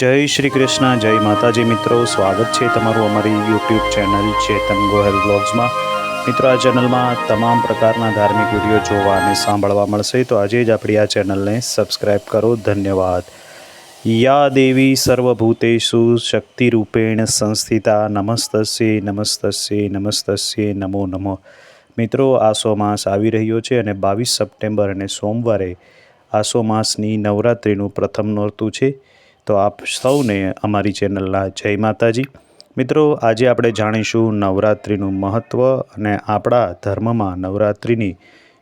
જય શ્રી કૃષ્ણ, જય માતાજી મિત્રો. સ્વાગત છે તમારું અમારી યુટ્યુબ ચેનલ ચેતન ગોહેલ બ્લોગ્સમાં મિત્રો, આ ચેનલમાં તમામ પ્રકારના ધાર્મિક વીડિયો જોવા અને સાંભળવા મળશે. તો આજે જ આપણી આ ચેનલને સબસ્ક્રાઈબ કરો. ધન્યવાદ. યા દેવી સર્વભૂતેશુ શક્તિરૂપેણ સંસ્થિતા નમસ્તસ્ય નમસ્તસ્ય નમસ્તસ્ય, નમો નમો. મિત્રો આસો માસ આવી રહ્યો છે અને બાવીસ સપ્ટેમ્બર અને સોમવારે આસો માસની નવરાત્રિનું પ્રથમ નોરતું છે. તો આપ સૌને અમારી ચેનલના જય માતાજી. મિત્રો, આજે આપણે જાણીશું નવરાત્રિનું મહત્ત્વ અને આપણા ધર્મમાં નવરાત્રિની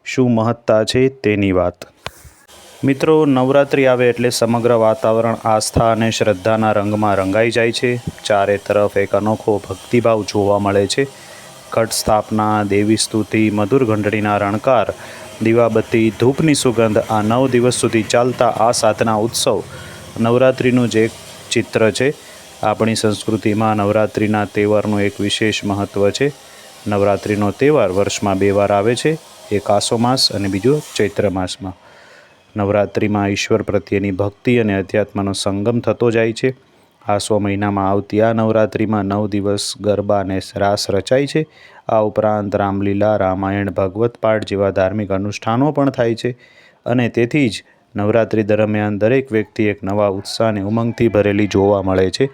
શું મહત્તા છે તેની વાત. મિત્રો, નવરાત્રિ આવે એટલે સમગ્ર વાતાવરણ આસ્થા અને શ્રદ્ધાના રંગમાં રંગાઈ જાય છે. ચારે તરફ એક અનોખો ભક્તિભાવ જોવા મળે છે. ઘટ સ્થાપના, દેવી સ્તુતિ, મધુર ઘંટડીના રણકાર, દીવાબત્તી, ધૂપની સુગંધ આ નવ દિવસ સુધી ચાલતા આ સાધના ઉત્સવ નવરાત્રિનું જ ચિત્ર છે, આપણી સંસ્કૃતિમાં નવરાત્રિના તહેવારનું એક વિશેષ મહત્ત્વ છે. નવરાત્રિનો તહેવાર વર્ષમાં બે વાર આવે છે એક આસો માસ અને બીજો ચૈત્ર માસમાં. નવરાત્રિમાં ઈશ્વર પ્રત્યેની ભક્તિ અને અધ્યાત્મનો સંગમ થતો જાય છે. આસો મહિનામાં આવતી આ નવરાત્રિમાં નવ દિવસ ગરબા અને રાસ રચાય છે. આ ઉપરાંત રામલીલા, રામાયણ, ભગવત પાઠ જેવા ધાર્મિક અનુષ્ઠાનો પણ થાય છે. અને તેથી જ નવરાત્રિ દરમિયાન દરેક વ્યક્તિ એક નવા ઉત્સાહ અને ઉમંગથી ભરેલી જોવા મળે છે.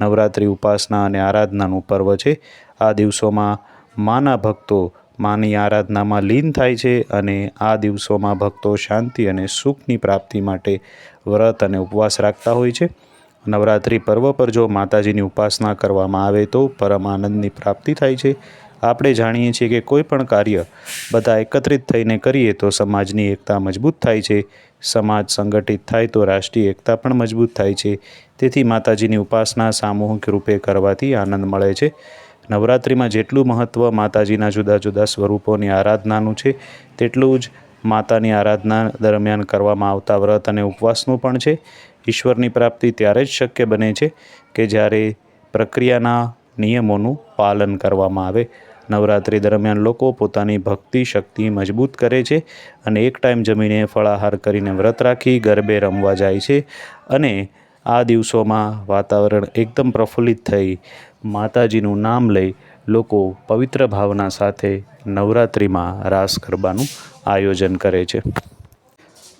નવરાત્રિ ઉપાસના અને આરાધનાનું પર્વ છે. આ દિવસોમાં માના ભક્તો માની આરાધનામાં લીન થાય છે અને આ દિવસોમાં ભક્તો શાંતિ અને સુખની પ્રાપ્તિ માટે વ્રત અને ઉપવાસ રાખતા હોય છે. નવરાત્રિ પર્વ પર જો માતાજીની ઉપાસના કરવામાં આવે તો પરમ આનંદની પ્રાપ્તિ થાય છે. આપણે જાણીએ છીએ કે કોઈ પણ કાર્ય બધા એકત્રિત થઈને કરીએ તો સમાજની એકતા મજબૂત થાય છે. સમાજ સંગઠિત થાય તો રાષ્ટ્રીય એકતા પણ મજબૂત થાય છે. તેથી માતાજીની ઉપાસના સામૂહિક રૂપે કરવાથી આનંદ મળે છે. નવરાત્રિમાં જેટલું મહત્ત્વ માતાજીના જુદા જુદા સ્વરૂપોની આરાધનાનું છે, તેટલું જ માતાની આરાધના દરમિયાન કરવામાં આવતા વ્રત અને ઉપવાસનું પણ છે. ઈશ્વરની પ્રાપ્તિ ત્યારે જ શક્ય બને છે કે જ્યારે પ્રક્રિયાના નિયમોનું પાલન કરવામાં આવે. નવરાત્રિ દરમિયાન લોકો પોતાની ભક્તિ શક્તિ મજબૂત કરે છે અને એક ટાઈમ જમીને ફળાહાર કરીને વ્રત રાખી ગરબે રમવા જાય છે અને આ દિવસોમાં વાતાવરણ એકદમ પ્રફુલ્લિત થઈ. માતાજીનું નામ લઈ લોકો પવિત્ર ભાવના સાથે નવરાત્રિમાં રાસ ગરબાનું આયોજન કરે છે.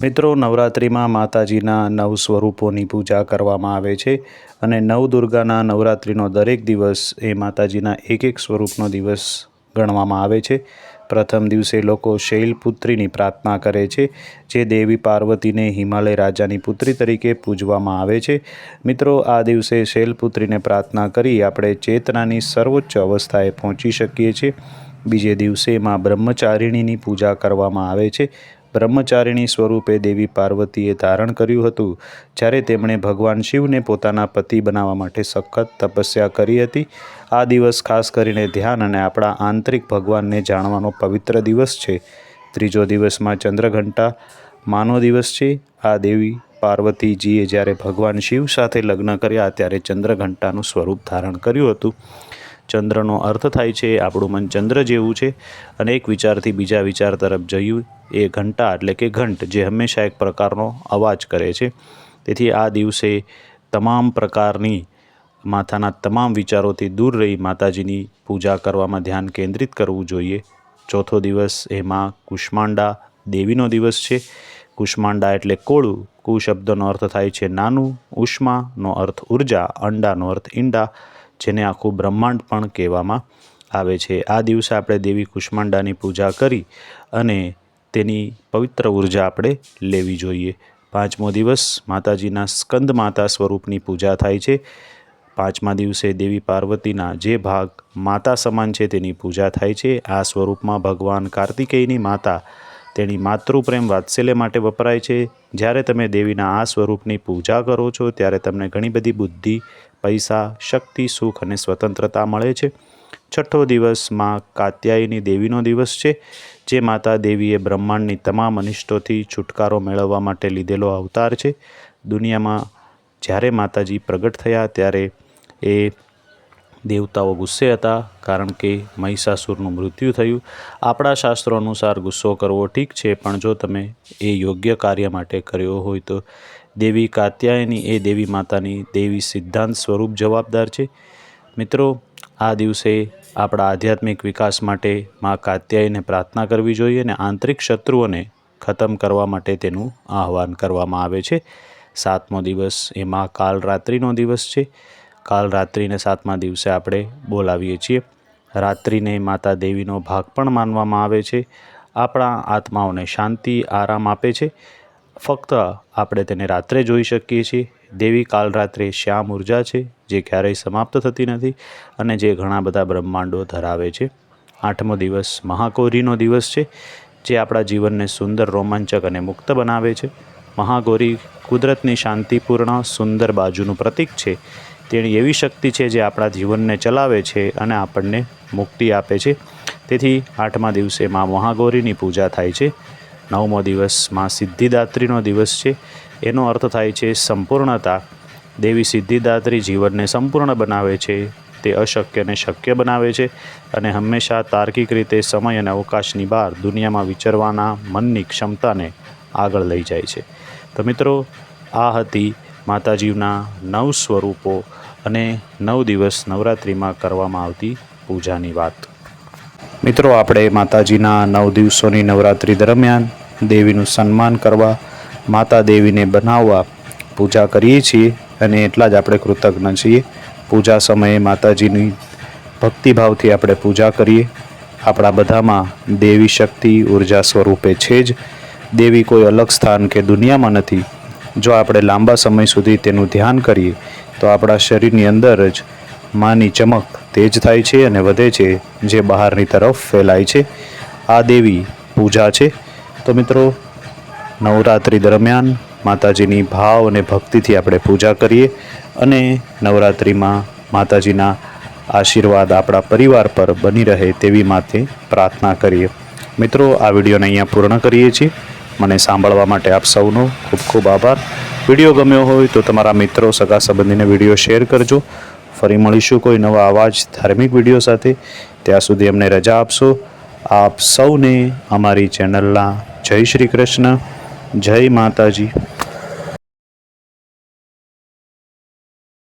મિત્રો, નવરાત્રિમાં માતાજીના નવ સ્વરૂપોની પૂજા કરવામાં આવે છે અને નવ દુર્ગાના નવરાત્રિનો દરેક દિવસ એ માતાજીના એક એક સ્વરૂપનો દિવસ ગણવામાં આવે છે. પ્રથમ દિવસે લોકો શૈલપુત્રીની પ્રાર્થના કરે છે, જે દેવી પાર્વતીને હિમાલય રાજાની પુત્રી તરીકે પૂજવામાં આવે છે. મિત્રો, આ દિવસે શૈલપુત્રીને પ્રાર્થના કરી આપણે ચેતનાની સર્વોચ્ચ અવસ્થાએ પહોંચી શકીએ છીએ. બીજે દિવસે માં બ્રહ્મચારિણીની પૂજા કરવામાં આવે છે. બ્રહ્મચારિણી સ્વરૂપે દેવી પાર્વતીએ ધારણ કર્યું હતું, જ્યારે તેમણે ભગવાન શિવને પોતાના પતિ બનાવવા માટે સખત તપસ્યા કરી હતી. આ દિવસ ખાસ કરીને ધ્યાન અને આપણા આંતરિક ભગવાનને જાણવાનો પવિત્ર દિવસ છે. ત્રીજો દિવસમાં ચંદ્રઘંટા, માનો દિવસ છે. આ દેવી પાર્વતીજીએ જ્યારે ભગવાન શિવ સાથે લગ્ન કર્યા, ત્યારે ચંદ્રઘંટાનું સ્વરૂપ ધારણ કર્યું હતું. ચંદ્રનો અર્થ થાય છે, આપણું મન ચંદ્ર જેવું છે. અને એક વિચારથી બીજા વિચાર તરફ જયું, એ ઘંટા એટલે કે ઘંટ, જે હંમેશા એક પ્રકારનો અવાજ કરે છે. તેથી આ દિવસે તમામ પ્રકારની માથાના તમામ વિચારોથી દૂર રહી માતાજીની પૂજા કરવામાં ધ્યાન કેન્દ્રિત કરવું જોઈએ. ચોથો દિવસ એમાં કુષ્માંડા દેવીનો દિવસ છે. કુષ્માંડા એટલે કોળું. કુ શબ્દનો અર્થ થાય છે નાનું, ઉષ્માનો અર્થ ઊર્જા અંડાનો અર્થ ઈંડા. જેને આખું બ્રહ્માંડ પણ કહેવામાં આવે છે. આ દિવસે આપણે દેવી કુષ્માંડાની પૂજા કરી અને તેની પવિત્ર ઊર્જા આપણે લેવી જોઈએ. પાંચમો દિવસ માતાજીના સ્કંદ માતા સ્વરૂપની પૂજા થાય છે. પાંચમા દિવસે દેવી પાર્વતીના જે ભાગ માતા સમાન છે તેની પૂજા થાય છે. આ સ્વરૂપમાં ભગવાન કાર્તિકેયની માતા તેની માતૃપ્રેમ વાત્સલ્ય માટે વપરાય છે. જ્યારે તમે દેવીના આ સ્વરૂપની પૂજા કરો છો, ત્યારે તમને ઘણી બધી બુદ્ધિ પૈસા, શક્તિ, સુખ અને સ્વતંત્રતા મળે છે. છઠ્ઠો દિવસમાં કાત્યાયની દેવીનો દિવસ છે, જે માતા દેવીએ બ્રહ્માંડની તમામ અનિષ્ટોથી છુટકારો મેળવવા માટે લીધેલો અવતાર છે. દુનિયામાં જ્યારે માતાજી પ્રગટ થયા ત્યારે એ દેવતાઓ ગુસ્સે હતા કારણ કે મહિષાસુરનું મૃત્યુ થયું. આપણા શાસ્ત્રો અનુસાર ગુસ્સો કરવો ઠીક છે, પણ જો તમે એ યોગ્ય કાર્ય માટે કર્યો હોય તો દેવી કાત્યાયની એ દેવી માતાની દેવી સિદ્ધાંત સ્વરૂપ જવાબદાર છે. મિત્રો, આ દિવસે આપણા આધ્યાત્મિક વિકાસ માટે મા કાત્યાયને પ્રાર્થના કરવી જોઈએ અને આંતરિક શત્રુઓને ખતમ કરવા માટે તેનું આહવાન કરવામાં આવે છે. સાતમો દિવસ એ મા કાલરાત્રિનો દિવસ છે. કાલરાત્રિને સાતમા દિવસે આપણે બોલાવીએ છીએ. રાત્રિને માતા દેવીનો ભાગ પણ માનવામાં આવે છે. આપણા આત્માઓને શાંતિ, આરામ આપે છે. ફક્ત આપણે તેને રાત્રે જોઈ શકીએ છીએ. દેવી કાલ રાત્રે શ્યામ ઊર્જા છે, જે ક્યારેય સમાપ્ત થતી નથી અને જે ઘણા બધા બ્રહ્માંડો ધરાવે છે. આઠમો દિવસ મહાગૌરીનો દિવસ છે, જે આપણા જીવનને સુંદર રોમાંચક અને મુક્ત બનાવે છે. મહાગૌરી કુદરતની શાંતિપૂર્ણ, સુંદર બાજુનું પ્રતીક છે. તેની એવી શક્તિ છે જે આપણા જીવનને ચલાવે છે અને આપણને મુક્તિ આપે છે. તેથી આઠમા દિવસે મા મહાગૌરીની પૂજા થાય છે. નવમો દિવસ મા સિદ્ધિદાત્રીનો દિવસ છે. એનો અર્થ થાય છે સંપૂર્ણતા. દેવી સિદ્ધિદાત્રી જીવનને સંપૂર્ણ બનાવે છે. તે અશક્યને શક્ય બનાવે છે અને હંમેશા તાર્કિક રીતે સમય અને અવકાશની બહાર દુનિયામાં વિચરવાના મનની ક્ષમતાને આગળ લઈ જાય છે. તો મિત્રો, આ હતી માતાજીના નવ સ્વરૂપો અને નવ દિવસ નવરાત્રિમાં કરવામાં આવતી પૂજાની વાત. મિત્રો, આપણે માતાજીના નવ દિવસોની નવરાત્રિ દરમિયાન દેવીનું સન્માન કરવા, માતા દેવીને બનાવવા પૂજા કરીએ છીએ અને એટલા જ આપણે કૃતજ્ઞ છીએ. પૂજા સમયે માતાજીની ભક્તિભાવથી આપણે પૂજા કરીએ. આપણા બધામાં દેવી શક્તિ, ઊર્જા સ્વરૂપે છે જ. દેવી કોઈ અલગ સ્થાન કે દુનિયામાં નથી. જો આપણે લાંબા સમય સુધી તેનું ધ્યાન કરીએ તો આપણા શરીરની અંદર જ માની ચમક તેજ થાય છે અને વધે છે, જે બહારની તરફ ફેલાય છે. આ દેવી પૂજા છે. તો મિત્રો, નવરાત્રિ દરમિયાન માતાજીની ભાવ અને ભક્તિથી આપણે પૂજા કરીએ અને નવરાત્રિમાં માતાજીના આશીર્વાદ આપણા પરિવાર પર બની રહે તેવી માથે પ્રાર્થના કરીએ. મિત્રો, આ વિડીયોને અહીંયા પૂર્ણ કરીએ છીએ. મને સાંભળવા માટે આપ સૌનો ખૂબ ખૂબ આભાર. વીડિયો ગમ્યો હોય તો તમારા મિત્રો, સગા સંબંધીને વીડિયો શેર કરજો. ફરી મળીશું કોઈ નવા અવાજ, ધાર્મિક વીડિયો સાથે. ત્યાં સુધી અમને રજા આપશો. આપ સૌને અમારી ચેનલના જય શ્રી કૃષ્ણ, જય માતાજી.